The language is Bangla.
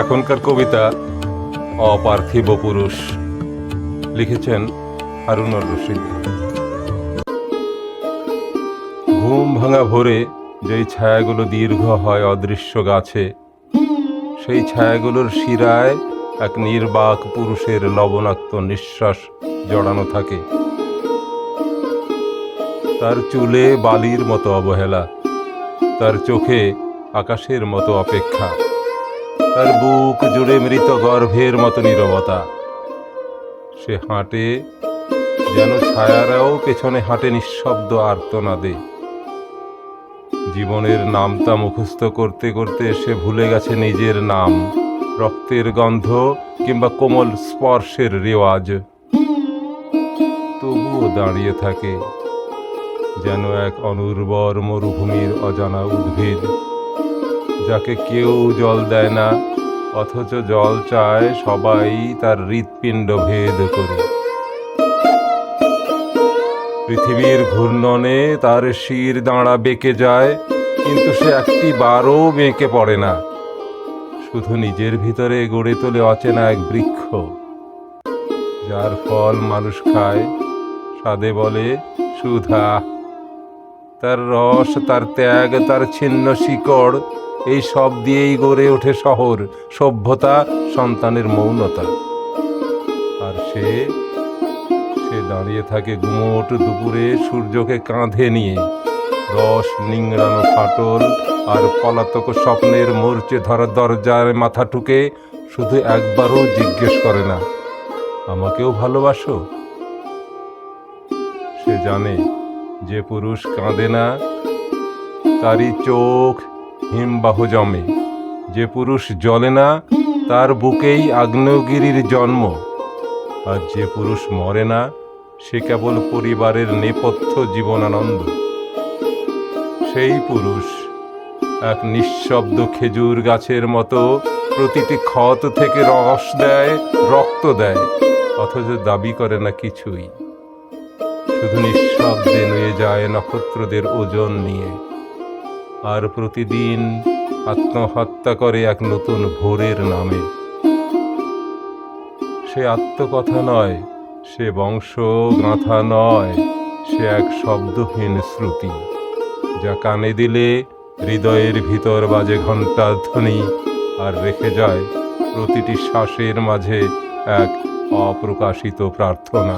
এখনকার কবিতা অপার্থিব পুরুষ। লিখেছেন হারুনুর রশিদ। ঘুম ভাঙা ভোরে যেই ছায়াগুলো দীর্ঘ হয় অদৃশ্য গাছে, সেই ছায়াগুলোর শিরায় এক নির্বাক পুরুষের লবণাক্ত নিঃশ্বাস জড়ানো থাকে। তার চুলে বালির মতো অবহেলা, তার চোখে আকাশের মতো অপেক্ষা। তার বুক জুড়ে মৃত গর্ভের মতো নীরবতা। সে হাঁটে, যেন ছায়ারাও পেছনে হাঁটে নিঃশব্দ আর্তনাদে। জীবনের নামটা মুখস্থ করতে করতে সে ভুলে গেছে নিজের নাম, রক্তের গন্ধ কিংবা কোমল স্পর্শের রেওয়াজ। তবুও দাঁড়িয়ে থাকে, যেন এক অনুর্বর মরুভূমির অজানা উদ্ভিদ। যাকে কেউ জল দেয় না, অথচ জল চায় সবাই তার হৃৎপিণ্ড ভেদ করে। পৃথিবীর ঘূর্ণনে তার শির দাঁড়া বেঁকে যায়, কিন্তু সে একটি বারও বেঁকে পড়ে না। শুধু নিজের ভিতরে গড়ে তোলে অচেনা এক বৃক্ষ, যার ফল মানুষ খায়। স্বাদে বলে, সুধা। তার রস, তার ত্যাগ, তার ছিন্ন শিকড়, এই সব দিয়েই গড়ে ওঠে শহর, সভ্যতা, সন্তানের মৌনতা। আর সে সে দাঁড়িয়ে থাকে গুমোট দুপুরে সূর্যকে কাঁধে নিয়ে। রস, নিংড়ানো ফাটল আর পলাতক স্বপ্নের মরচে ধরা দরজার মাথা ঠুকে শুধু একবারও জিজ্ঞেস করে না, আমাকেও ভালোবাসো? সে জানে যে পুরুষ কাঁদে না, তারই চোখ হিমবাহ জমে। যে পুরুষ জ্বলে না, তার বুকেই আগ্নেয়গিরির জন্ম। আর যে পুরুষ মরে না, সে কেবল পরিবারের নেপথ্য জীবনানন্দ। সেই পুরুষ এক নিঃশব্দ খেজুর গাছের মতো প্রতিটি ক্ষত থেকে রস দেয়, রক্ত দেয়, অথচ দাবি করে না কিছুই। শুধু নিঃশব্দে নুয়ে যায় নক্ষত্রদের ওজন নিয়ে। আর প্রতিদিন আত্মহত্যা করে এক নতুন ভোরের নামে। সে আত্মকথা নয়, সে বংশ গাঁথা নয়, সে এক শব্দহীন শ্রুতি, যা কানে দিলে হৃদয়ের ভিতর বাজে ঘণ্টার ধ্বনি আর রেখে যায় প্রতিটি শ্বাসের মাঝে এক অপ্রকাশিত প্রার্থনা।